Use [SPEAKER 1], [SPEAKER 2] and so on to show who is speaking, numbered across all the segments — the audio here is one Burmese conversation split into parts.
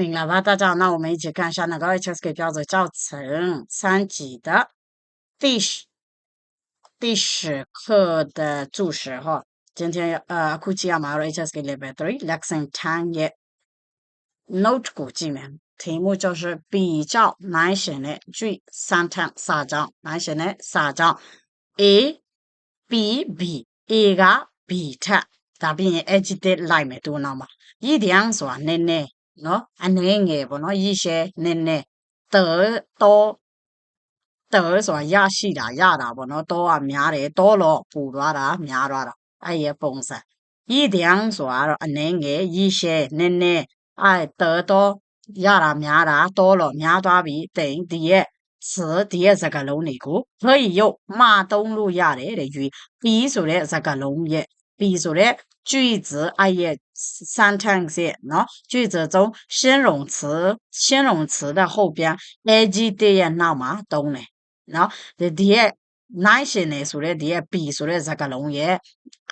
[SPEAKER 1] 明了吧，大家？那我们一起看一下那个 HSK 标准教程三级的第十第十课的注释哈。今天呃，估计要马上 HSK level three lesson ten 也 note 估进门，题目就是比较难写的句三章三张难写的三张 A B B A 个 B 特，咱们也记的来没多难嘛，一定要说奶奶。 နည်းနည်းနော်အနည်းငယ်ပေါ့နော်ရည်ရှဲနည်းနည်း得多得ဆိုတာရရှိတာရတာပေါ့နော်多ကများတယ်多လို့ပူသွားတာများသွားတာအဲ့ရပုံစံရည်တရားဆိုတာတော့အနည်းငယ်ရည်ရှဲနည်းနည်းအဲ့得多ရတာများတာ多လို့များသွားပြီတိန်ဒီရဲ့词ဒီရဲ့စကားလုံးတွေကို可以用မှာသုံးလို့ရတယ်တဲ့ယူပြီးဆိုတဲ့စကားလုံးရဲ့ပြီးဆိုတဲ့句子哎 呀，sentence 喏，句子中形容词形容词的后边 adjective နောက်မှာသုံးတယ်နော်ဒီဒီရဲ့ nice ရှင်နေဆိုတဲ့ဒီရဲ့ be ဆိုတဲ့စကားလုံးရဲ့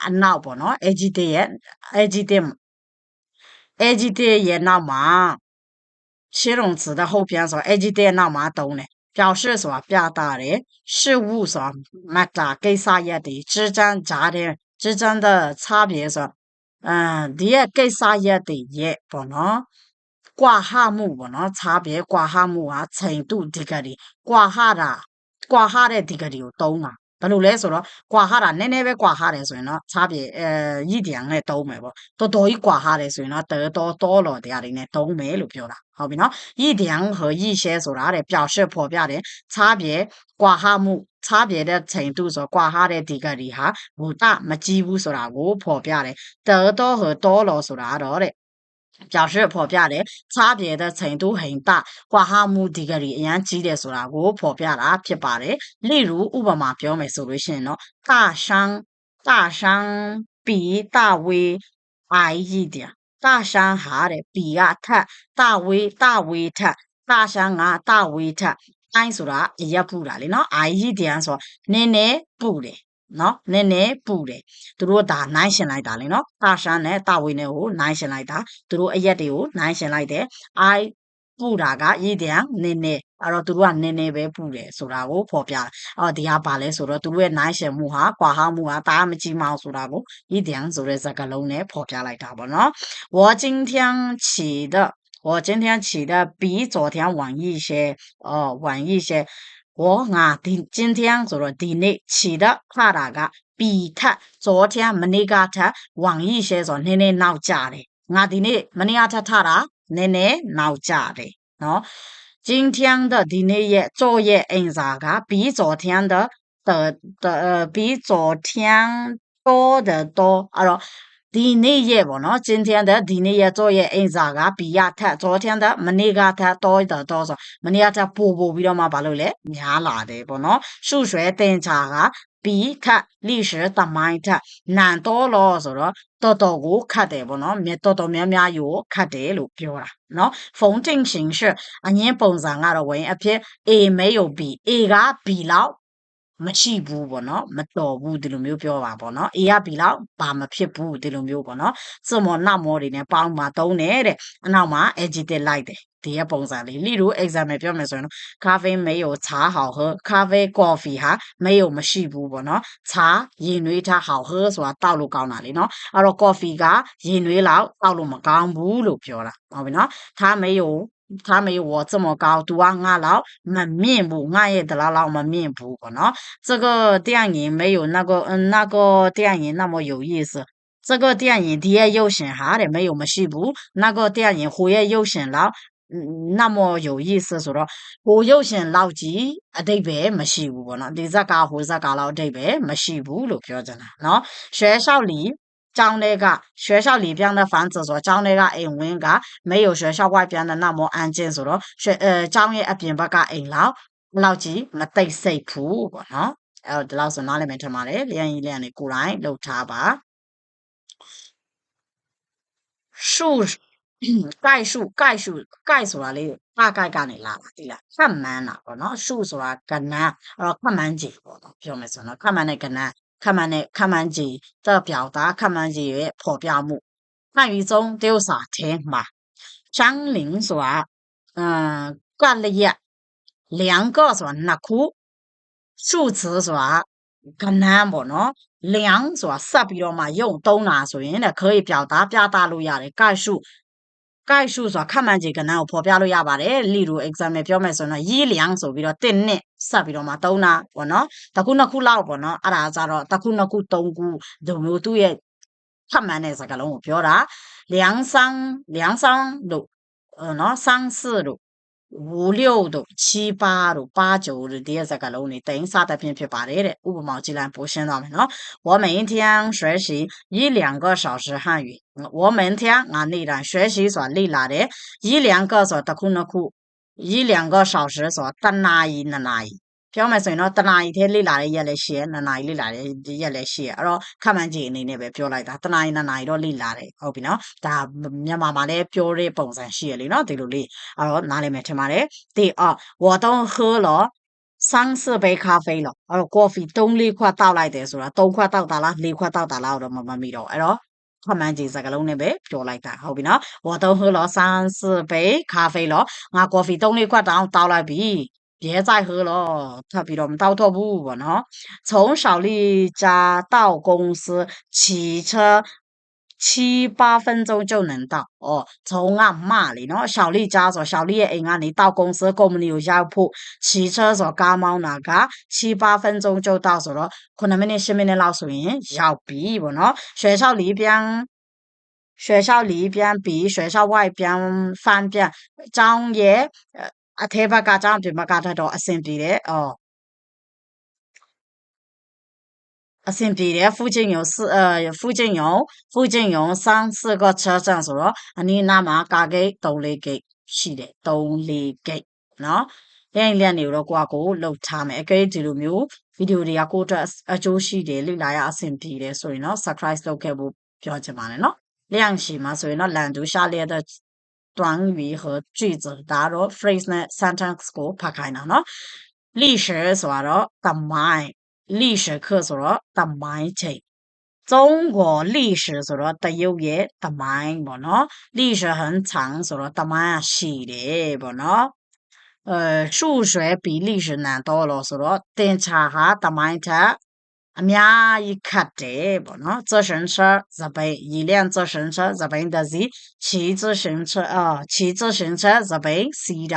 [SPEAKER 1] အနောက်ပေါ့နော် adjective ရဲ့ adjective adjective ရဲ့နောက်မှာ形容词的后边ဆို adjective နောက်မှာသုံးတယ်表示ဆိုတာပြတာတယ်事物ဆိုတာ matter ကိစ္စရပ်တွေ之间ကြားတဲ့之间的差别ဆို 嗯ဒီရဲ့ကိစ္စရပ်တွေရဲ့ပေါ့နော်ကွာဟမှုပေါ့နော်差别ကွာဟမှုဟာ程度ဒီကရီကွာဟတာကွာဟတဲ့ဒီကရီကိုတုံးတာဘယ်လိုလဲဆိုတော့ကွာဟတာနည်းနည်းပဲကွာဟတယ်ဆိုရင်တော့差别အဲရည်တရားနဲ့တုံးမယ်ပေါ့တော်တော်ကြီးကွာဟတယ်ဆိုရင်တော့得多多လို့တရားတွေနဲ့တုံးမယ်လို့ပြောတာဟုတ်ပြီနော်ရည်တရား和ရည်ရှဲဆိုတာတဲ့表示ဖော်ပြတယ်差别ကွာဟမှု 差别တဲ့程度ဆိုကွာဟတဲ့ဒီကရီဟာဘူတမကြီးဘူးဆိုတာကိုဖော်ပြတယ်得多和多လို့ဆိုတာတော့တဲ့表示ဖော်ပြတယ်差别的程度很大ကွာဟမှုဒီဂရီအရန်ကြီးတယ်ဆိုတာကိုဖော်ပြတာဖြစ်ပါတယ်例如ဥပမာပြောမယ်ဆိုလို့ရှိရင်တော့大商大商比大威矮一点大商ဟာတဲ့比ကထက်大威大威ထက်大商က大威ထက် အိုင်းဆိုတာအရက်ပူတာလေနော်အာရီတန်ဆိုတော့နင်းနေပူတယ်နော်နည်းနည်းပူတယ်သူတို့ဒါနိုင်ရှင်လိုက်တာလေနော်တာရှာနဲ့တာဝေနဲ့ကိုနိုင်ရှင်လိုက်တာသူတို့အရက်တွေကိုနိုင်ရှင်လိုက်တယ်အိုင်ပူတာကရေတံနည်းနည်းအဲ့တော့သူတို့ကနည်းနည်းပဲပူတယ်ဆိုတာကိုဖော်ပြတာအော်ဒီဟာပါလဲဆိုတော့သူတို့ရဲ့နိုင်ရှင်မှုဟာကွာဟမှုဟာတာမကြီးမအောင်ဆိုတာကိုရေတံဆိုတဲ့စကားလုံးနဲ့ဖော်ပြလိုက်တာပေါ့နော်ဝါချင်းထျန်ချီတဲ့ 我今天起的比昨天晚一些，哦，晚一些。我啊，今今天做了第内起的怕那个比他昨天没那个他晚一些，说奶奶闹架嘞。我第内没那个他他啦，奶奶闹架嘞。喏，今天的第内页作业嗯啥个比昨天的的的呃比昨天多得多，啊咯。 ဒီနေ့ရဲ့ပေါ့နော်今天的ဒီနေ့ရဲ့作业အင်စာက比ရထက်昨天的မနေ့ကထက်多的多ဆိုမနေ့ကထက်ပိုပိုပြီးတော့မှဘာလို့လဲများလာတယ်ပေါ့နော်数学သင်ချာက比ထက်历史သမိုင်းထက်难多လို့ဆိုတော့တော်တော်ကိုခတ်တယ်ပေါ့နော်မြတော်တော်များများယူခတ်တယ်လို့ပြောတာနော်ဖုန်းတင်形式အငင်းပုံစံကတော့ဝင်အဖြစ် A 没有 B A က B လောက် မရှိဘူးပေါ့နော်မတော်ဘူးဒီလိုမျိုးပြောပါပေါ့နော် A က B လောက်ဘာမဖြစ်ဘူးဒီလိုမျိုးပေါ့နော်စမောနမောတွေနဲ့ပေါင်းမှာတုံးတယ်တဲ့အနောက်မှာ adjective လိုက်တယ်ဒီရဲ့ပုံစံလေး例如 example ပြောမယ်ဆိုရင်တော့咖啡没有茶好喝咖啡 coffee ဟာ没有မရှိဘူးပေါ့နော်茶ရင်နွေးထား好喝ဆိုတာတောက်လို့ကောင်းတာလေနော်အဲ့တော့ coffee ကရင်နွေးလောက်တောက်လို့မကောင်းဘူးလို့ပြောတာဟုတ်ပြီနော်它没有 他没有我这么高，读啊俺老没面部，俺也得了老没面部可能这个电影没有那个嗯那个电影那么有意思。这个电影碟又选下的没有么西部，那个电影火焰又选了。嗯，那么有意思说了，我有选老几啊？对呗，没西部呢？你这家伙在家老对呗，没西部了，标准了。喏，学校里 ကျောင်းတွေက学校里边的房子ဆိုကျောင်းတွေကအိမ်ဝင်းက没有学校外边的那么安静ဆိုတော့学呃ကျောင်းရဲ့အပြင်ဘက်ကအိမ်လောက်လောက်ကြီးမသိစိတ်ဘူးပေါ့နော်အဲ့တော့ဒီလောက်ဆိုနားလည်မယ်ထင်ပါတယ်လျံကြီးလျံနေကိုယ်တိုင်လှုပ်ထားပါ数概数概数概ဆိုတာလေး大概ကနေလာတာဒီလားခက်မှန်းတာပေါ့နော်数ဆိုတာကဏ္ဍအဲ့တော့ခက်မှန်းကြည့်ပေါ့နော်ပြောမယ်ဆိုတော့ခက်မှန်းတဲ့ကဏ္ဍ 看满的看满级的表达，看满级的破表目。汉语中都有啥天嘛？张玲说，嗯，干了一，两个说那苦，数词说跟南么喏，两说啥比了嘛？用都拿所以呢可以表达表达路亚的概述。概述说看满级跟南我破表路亚吧的，例如 example 表面说呢，一两说比了定呢。ဆက်ပြီးတော့မှသုံးတာပေါ့နော်တစ်ခုနှစ်ခုလောက်ပေါ့နော်အဲ့ဒါကြတော့တစ်ခုနှစ်ခုသုံးခုဒီမျိုးသူ့ရဲ့ခန့်မှန်းတဲ့စကားလုံးကိုပြောတာ两三两三တို့နော်三四တို့五六တို့七八တို့八九တို့ဒီရဲ့စကားလုံးတွေတိန်စသဖြင့်ဖြစ်ပါတယ်တဲ့ဥပမာကြည့်လိုက်ပိုရှင်းသွားမယ်နော်我每天学习一两个小时汉语我每天ငါနေ့တိုင်း学习ဆိုတာလေ့လာတယ်一两个ဆိုတာတစ်ခုနှစ်ခု 一两个小时ဆိုတာတစ်နာရီနှစ်နာရီပြောမယ်ဆိုရင်တော့တနာရီထဲလေ့လာတဲ့ရက်လည်းရှိရနှစ်နာရီလေ့လာတဲ့ရက်လည်းရှိရအဲ့တော့ခက်မှန်းကြည့်အနေနဲ့ပဲပြောလိုက်တာတနာရီနှစ်နာရီတော့လေ့လာတယ်ဟုတ်ပြီနော်ဒါမြန်မာမှာလည်းပြောတဲ့ပုံစံရှိရလေနော်ဒီလိုလေးအဲ့တော့နားလည်မယ်ထင်ပါတယ်第二我都喝了三四杯咖啡了အဲ့တော့ coffee 3 4ခွက်တောက်လိုက်တယ်ဆိုတာ3ခွက်တောက်တာလား4ခွက်တောက်တာလားတော့ 他们就是个弄那边飘来哒，后边呢，我都喝了三四杯咖啡了，我咖啡冻的快倒倒来杯，别再喝了，特别我们倒多不完哈。从小丽家到公司骑车七八分钟就能到哦，从俺妈里，然后小丽家说，小丽也应俺里到公司，跟我们有下铺，骑车走感毛那个，七八分钟就到手了。可能明天身边的老师员要比我呢，学校里边，学校里边比学校外边方便，张爷，呃，啊，贴吧家长，提吧家太多，身体的哦。 အဆင်ပြေတယ်附近有四呃附近有附近有三四个车站ဆိုတော့အနီးအနားမှာကာဂိတ်၃၄ဂိတ်ရှိတယ်၃၄ဂိတ်နော်လျှင်လျက်နေတော့ကိုကကိုလှုပ်ထားမယ်အကဲဒီလိုမျိုးဗီဒီယိုတွေကကိုအတွက်အကျိုးရှိတယ်လေ့လာရအဆင်ပြေတယ်ဆိုရင်တော့ surprise လုပ်ခဲ့ဖို့ပြောချင်ပါတယ်နော်လျှင်ရှိမှာဆိုရင်တော့လန်ဒူရှာလျက်တဲ့短语和句子，打着 phrase 呢，sentence ကိုဖတ်ခိုင်းတာနော်。历史ဆိုတော့ the mind 历史课ဆိုတော့သမိုင်းချိန်中国历史ဆိုတော့တရုတ်ရဲ့သမိုင်းပေါ့နော်历史很长ဆိုတော့သမိုင်းကရှိတယ်ပေါ့နော်呃数学比历史难多了ဆိုတော့သင်္ချာဟာသမိုင်းထက်အများကြီးခတ်တယ်ပေါ့နော်自行车日本一辆自行车日本的是骑自行车啊骑自行车日本是的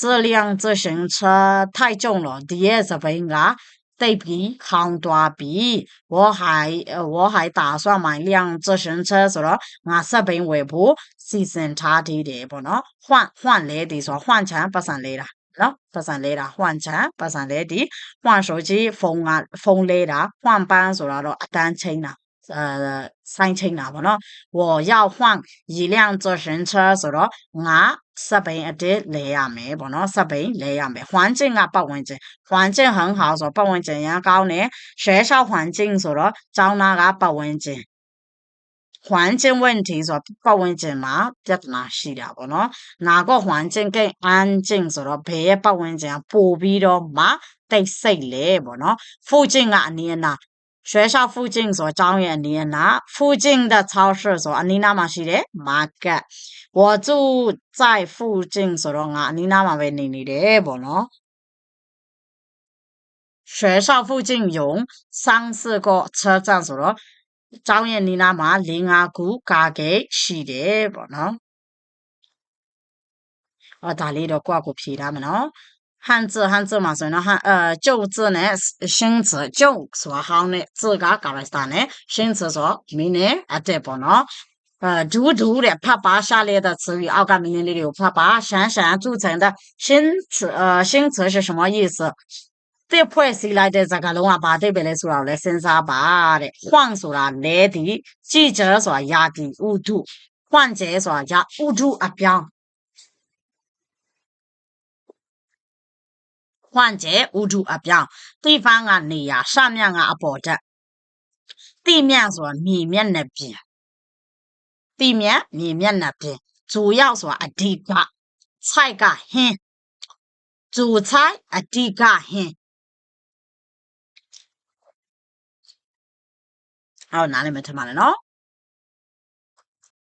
[SPEAKER 1] 这辆自行车太重了第二日本啊 对比康大比，我还呃我还打算买辆自行车，说了俺设备微博牺牲差点的不喏，换换来的说换钱不上来了，喏不上来了，换钱不上来的，换手机封啊封来了，换班说了咯单清了。呃，三千了不喏，我要换一辆自行车，说了俺 စက်ဘိန်းအတစ်လဲရမယ်ပေါ့နော်စက်ဘိန်းလဲရမယ်环境ကပတ်ဝန်းကျင်环境很好ဆိုတော့ပတ်ဝန်းကျင်ရန်ကောင်းတယ်学校环境ဆိုတော့ကျောင်းသားကပတ်ဝန်းကျင်环境问题ဆိုတော့ပတ်ဝန်းကျင်မှာပြဿနာရှိတာပေါ့နော်။哪个环境更安静ဆိုတော့ဘယ်ရဲ့ပတ်ဝန်းကျင်ကပိုပြီးတော့မှတိတ်ဆိတ်လဲပေါ့နော်။附近ကအနီးအနား 学校附近所张远林那附近的超市所，你那嘛是的 market。我住在附近所的啊，你那嘛为你你的不咯？学校附近有三四个车站所的，张远林那嘛林阿古家给是的不咯？哦，大理的挂过皮他们哦。汉字汉字မှာဆိုရင်တော့汉呃旧字နဲ့新字旧ဆိုတာဟောင်းနဲ့字ကကာရစတာနဲ့新字ဆိုမင်းနဲ့အတက်ပေါ့နော်။呃，读读的啪啪下列的词语，奥干明年里有啪啪闪闪组成的新词，呃，新词是什么意思？တစ်ဖွဲ့စည်းလိုက်တဲ့စကားလုံးကဘာတိတ်ပဲလဲဆိုတာကိုလည်းစဉ်းစားပါတဲ့။换ဆိုတာလဲဒီကြည်ကျဆိုတာယာတီဥဒု换ကျဲဆိုတာယာဥဒုအပြောင်း ခွန့်ကျဲဥဒုအပြောင်းတိဖန်းကနေရာရှမြငါအပေါ်တက်တိမြဆိုတာမြေမျက်နှာပြင်တိမြမြေမျက်နှာပြင်ဇိုရောက်ဆိုတာအဓိကဆိုင်ကဟင်းဇိုဆိုင်အဓိကဟင်းအော်နားလည်မထမှာလဲနော်